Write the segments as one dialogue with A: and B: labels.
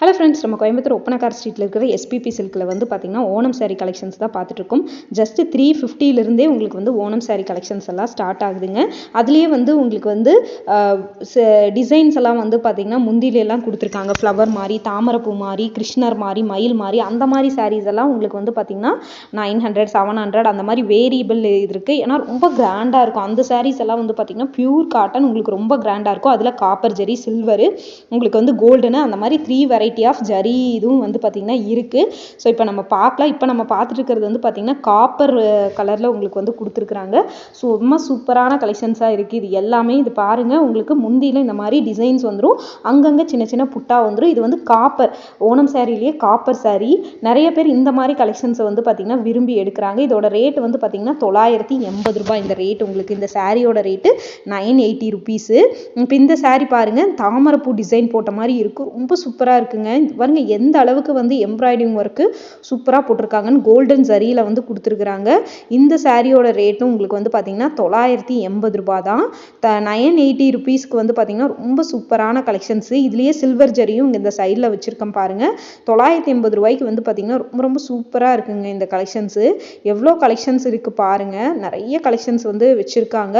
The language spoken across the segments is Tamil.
A: ஹலோ ஃப்ரெண்ட்ஸ் நம்ம கோயம்புத்தூர் ஒப்பனக்கார் ஸ்ட்ரீட்டில் இருக்கிற எஸ்பிபி சில்கில் வந்து பார்த்திங்கன்னா ஓணம் சாரீ கலெக்ஷன்ஸ் தான் பார்த்துட்ருக்கோம் ஜஸ்ட்டு த்ரீ ஃபிஃப்டிலிருந்தே உங்களுக்கு வந்து ஓணம் சாரீ கலெக்ஷன்ஸ் எல்லாம் ஸ்டார்ட் ஆகுதுங்க. அதுலேயே வந்து உங்களுக்கு வந்து டிசைன்ஸ் எல்லாம் வந்து பார்த்திங்கன்னா முந்திலெல்லாம் கொடுத்துருக்காங்க. ஃப்ளவர் மாதிரி தாமரப்பூ மாதிரி கிருஷ்ணர் மாதிரி மயில் மாதிரி அந்த மாதிரி சாரீஸ் எல்லாம் உங்களுக்கு வந்து பார்த்திங்கன்னா நைன் ஹண்ட்ரட் செவன் ஹண்ட்ரட் அந்த மாதிரி வேரியபிள் இது இருக்குது ஏன்னா ரொம்ப கிராண்டாக இருக்கும். அந்த சாரீஸ் எல்லாம் வந்து பார்த்திங்கன்னா பியூர் காட்டன் உங்களுக்கு ரொம்ப கிராண்டாக இருக்கும். அதில் காப்பர் ஜெரி சில்வரு உங்களுக்கு வந்து கோல்டுன்னு அந்த மாதிரி three variety variety of zari இதுவும் வந்து பார்த்திங்கன்னா இருக்குது ஸோ இப்போ நம்ம பார்க்கலாம் இப்போ நம்ம பார்த்துட்டு இருக்கிறது வந்து பார்த்திங்கன்னா காப்பர் கலரில் uh, உங்களுக்கு வந்து கொடுத்துருக்குறாங்க. ஸோ ரொம்ப சூப்பரான கலெக்ஷன்ஸாக இருக்குது இது எல்லாமே இது பாருங்கள் உங்களுக்கு முந்தியில் இந்த மாதிரி டிசைன்ஸ் வந்துடும் அங்கங்கே சின்ன சின்ன புட்டா வந்துடும் இது வந்து காப்பர் ஓணம் சாரிலேயே காப்பர் சாரீ நிறைய பேர் இந்த மாதிரி கலெக்ஷன்ஸை வந்து பார்த்திங்கன்னா விரும்பி எடுக்கிறாங்க. இதோட ரேட் வந்து பார்த்திங்கன்னா தொள்ளாயிரத்தி எண்பது ரூபாய் இந்த ரேட் உங்களுக்கு. இந்த சாரியோட ரேட்டு நைன் எயிட்டி ருபீஸு இப்போ இந்த சாரீ பாருங்கள் தாமரைப்பூ டிசைன் போட்ட மாதிரி இருக்கும் ரொம்ப சூப்பராக இருக்குது இருக்குங்க பாருங்க எந்த அளவுக்கு வந்து எம்ப்ராய்டிங் ஒர்க்கு சூப்பராக போட்டிருக்காங்கன்னு கோல்டன் ஜரியில் வந்து கொடுத்துருக்குறாங்க. இந்த சாரியோட ரேட்டும் உங்களுக்கு வந்து பார்த்தீங்கன்னா தொள்ளாயிரத்தி எண்பது ரூபா தான் த நயன் எயிட்டி ருபீஸ்க்கு வந்து பார்த்தீங்கன்னா ரொம்ப சூப்பரான கலெக்ஷன்ஸு இதுலேயே சில்வர் ஜரியும் இந்த சைடில் வச்சுருக்கேன் பாருங்கள் தொள்ளாயிரத்தி எண்பது ரூபாய்க்கு வந்து பார்த்தீங்கன்னா ரொம்ப ரொம்ப சூப்பராக இருக்குங்க இந்த கலெக்ஷன்ஸு எவ்வளோ கலெக்ஷன்ஸ் இருக்குது பாருங்கள் நிறைய கலெக்ஷன்ஸ் வந்து வச்சுருக்காங்க.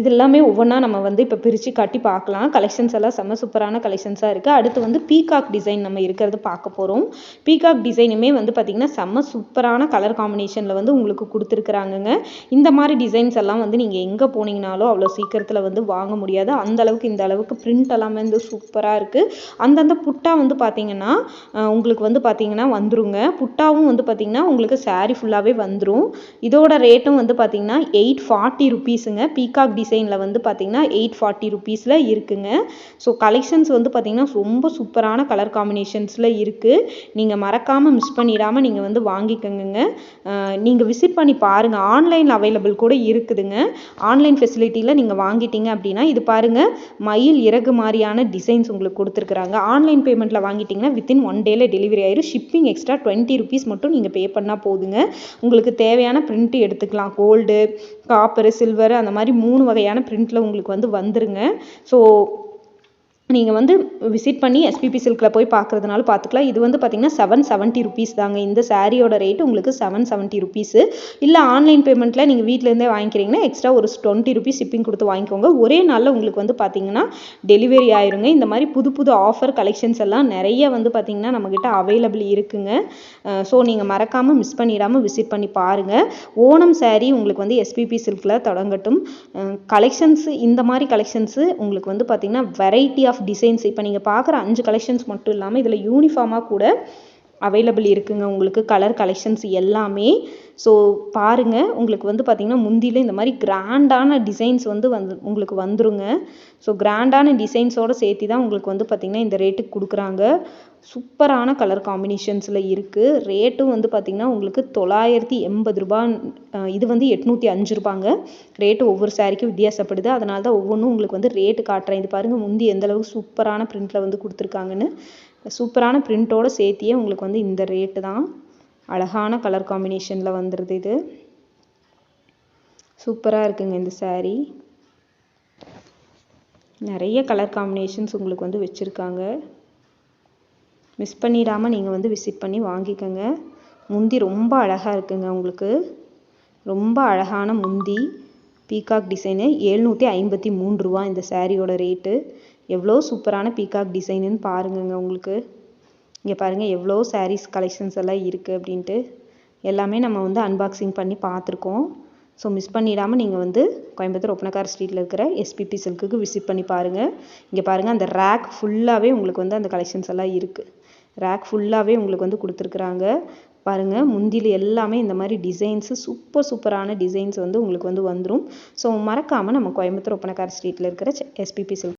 A: இது எல்லாமே ஒவ்வொன்றா நம்ம வந்து இப்போ பிரித்து காட்டி பார்க்கலாம். கலெக்ஷன்ஸ் எல்லாம் செம்ம சூப்பரான கலெக்ஷன்ஸாக இருக்குது அடுத்து வந்து பீகாக் டிசைன் நம்ம இருக்கிறது பார்க்க போகிறோம் பீகாக் டிசைனுமே வந்து பார்த்திங்கன்னா செம்ம சூப்பரான கலர் காம்பினேஷனில் வந்து உங்களுக்கு கொடுத்துருக்குறாங்கங்க. இந்த மாதிரி டிசைன்ஸ் எல்லாம் வந்து நீங்கள் எங்கே போனீங்கனாலும் அவ்வளோ சீக்கிரத்தில் வந்து வாங்க முடியாது. அந்த அளவுக்கு இந்த அளவுக்கு பிரிண்ட் எல்லாமே வந்து சூப்பராக இருக்குது அந்தந்த புட்டா வந்து பார்த்திங்கன்னா உங்களுக்கு வந்து பார்த்திங்கன்னா வந்துருங்க. புட்டாவும் வந்து பார்த்திங்கன்னா உங்களுக்கு சாரீ ஃபுல்லாகவே வந்துடும் இதோட ரேட்டும் வந்து பார்த்திங்கன்னா எயிட் ஃபார்ட்டி ருபீஸுங்க பீகாக் டிசைனில் வந்து பார்த்திங்கன்னா எயிட் ஃபார்ட்டி ருபீஸில் இருக்குங்க. ஸோ கலெக்ஷன்ஸ் வந்து பார்த்திங்கன்னா ரொம்ப சூப்பரான கலர் கலர் காம்பினேஷன்ஸில் இருக்குது நீங்கள் மறக்காமல் மிஸ் பண்ணிடாமல் நீங்கள் வந்து வாங்கிக்கோங்க நீங்கள் விசிட் பண்ணி பாருங்கள் ஆன்லைன் அவைலபிள் கூட இருக்குதுங்க. ஆன்லைன் ஃபெசிலிட்டியில் நீங்கள் வாங்கிட்டீங்க அப்படின்னா இது பாருங்கள் மயில் இறகு மாதிரியான டிசைன்ஸ் உங்களுக்கு கொடுத்துருக்குறாங்க. ஆன்லைன் பேமெண்ட்டில் வாங்கிட்டிங்கன்னா வித்தின் ஒன் டேல டெலிவரி ஆயிரும். ஷிப்பிங் எக்ஸ்ட்ரா டுவெண்ட்டி ருபீஸ் மட்டும் நீங்கள் பே பண்ணால் போதுங்க. உங்களுக்கு தேவையான பிரிண்ட்டு எடுத்துக்கலாம். கோல்டு காப்பரு சில்வர் அந்த மாதிரி மூணு வகையான பிரிண்ட்டில் உங்களுக்கு வந்து வந்துருங்க. ஸோ நீங்கள் வந்து விசிட் பண்ணி எஸ்பிபி சில்கில் போய் பார்க்குறதுனாலும் பார்த்துக்கலாம் இது வந்து பார்த்திங்கன்னா செவன் செவன்ட்டி ருபீஸ் தாங்க. இந்த சாரியோட ரேட்டு உங்களுக்கு செவன் செவன்ட்டி ருபீஸு இல்லை ஆன்லைன் பேமெண்ட்டில் நீங்கள் வீட்டிலேருந்தே வாங்கிக்கிறீங்கன்னா எக்ஸ்ட்ரா ஒரு டுவெண்ட்டி ருபீஸ் ஷிப்பிங் கொடுத்து வாங்கிக்கோங்க. ஒரே நாளில் உங்களுக்கு வந்து பார்த்திங்கன்னா டெலிவரி ஆயிருங்க. இந்த மாதிரி புது புது ஆஃபர் கலெக்ஷன்ஸ் எல்லாம் நிறைய வந்து பார்த்திங்கன்னா நம்மக்கிட்ட அவைலபிள் இருக்குங்க. ஸோ நீங்கள் மறக்காமல் மிஸ் பண்ணிடாமல் விசிட் பண்ணி பாருங்கள் ஓணம் சாரீ உங்களுக்கு வந்து எஸ்பிபி சில்கில் தொடங்கட்டும். கலெக்ஷன்ஸு இந்த மாதிரி கலெக்ஷன்ஸு உங்களுக்கு வந்து பார்த்திங்கன்னா வெரைட்டி ஆஃப் ஆஃப் டிசைன்ஸ் இப்போ நீங்கள் பார்க்குற அஞ்சு கலெக்ஷன்ஸ் மட்டும் இல்லாமல் இதில் யூனிஃபார்மாக கூட அவைலபிள் இருக்குங்க. உங்களுக்கு கலர் கலெக்ஷன்ஸ் எல்லாமே ஸோ பாருங்கள் உங்களுக்கு வந்து பார்த்திங்கன்னா முந்தியில் இந்த மாதிரி கிராண்டான டிசைன்ஸ் வந்து வந்து உங்களுக்கு வந்துருங்க. ஸோ கிராண்டான டிசைன்ஸோடு சேர்த்து தான் உங்களுக்கு வந்து பார்த்திங்கன்னா இந்த ரேட்டுக்கு கொடுக்குறாங்க. சூப்பரான கலர் காம்பினேஷன்ஸில் இருக்குது ரேட்டும் வந்து பார்த்திங்கன்னா உங்களுக்கு தொள்ளாயிரத்தி எண்பது ரூபா இது வந்து எட்நூற்றி அஞ்சு ரூபாங்க. ரேட்டு ஒவ்வொரு சாரிக்கும் வித்தியாசப்படுது. அதனால தான் ஒவ்வொன்றும் உங்களுக்கு வந்து ரேட்டு காட்டுறேன். இது பாருங்கள் முந்தி எந்தளவுக்கு சூப்பரான ப்ரிண்ட்டில் வந்து கொடுத்துருக்காங்கன்னு. சூப்பரான பிரிண்ட்டோடு சேர்த்தியே உங்களுக்கு வந்து இந்த ரேட்டு தான். அழகான கலர் காம்பினேஷனில் வந்துடுது இது. சூப்பராக இருக்குங்க இந்த சாரீ நிறைய கலர் காம்பினேஷன்ஸ் உங்களுக்கு வந்து வச்சுருக்காங்க. மிஸ் பண்ணிடாமல் நீங்கள் வந்து விசிட் பண்ணி வாங்கிக்கோங்க. முந்தி ரொம்ப அழகாக இருக்குங்க உங்களுக்கு. ரொம்ப அழகான முந்தி பீகாக் டிசைனு எழுநூற்றி ஐம்பத்தி மூணு ரூபா இந்த சாரியோட ரேட்டு எவ்வளோ சூப்பரான பீகாக் டிசைனுன்னு பாருங்கங்க உங்களுக்கு. இங்கே பாருங்கள் எவ்வளோ சாரீஸ் கலெக்ஷன்ஸ் எல்லாம் இருக்குது அப்படின்ட்டு. எல்லாமே நம்ம வந்து அன்பாக்சிங் பண்ணி பார்த்துருக்கோம். ஸோ மிஸ் பண்ணிடாமல் நீங்கள் வந்து கோயம்புத்தூர் ஒப்பனக்கார் ஸ்ட்ரீட்டில் இருக்கிற எஸ்பிபி சில்க்குக்கு விசிட் பண்ணி பாருங்கள் இங்கே பாருங்கள் அந்த ரேக் ஃபுல்லாகவே உங்களுக்கு வந்து அந்த கலெக்ஷன்ஸ் எல்லாம் இருக்குது ரேக் ஃபுல்லாகவே உங்களுக்கு வந்து கொடுத்துருக்குறாங்க. பாருங்கள் முந்தியில் எல்லாமே இந்த மாதிரி டிசைன்ஸு சூப்பர் சூப்பரான டிசைன்ஸ் வந்து உங்களுக்கு வந்து வந்துடும் ஸோ மறக்காமல் நம்ம கோயம்புத்தூர் ஒப்பனக்கார் ஸ்ட்ரீட்டில் இருக்கிற எஸ்பிபி சில்க்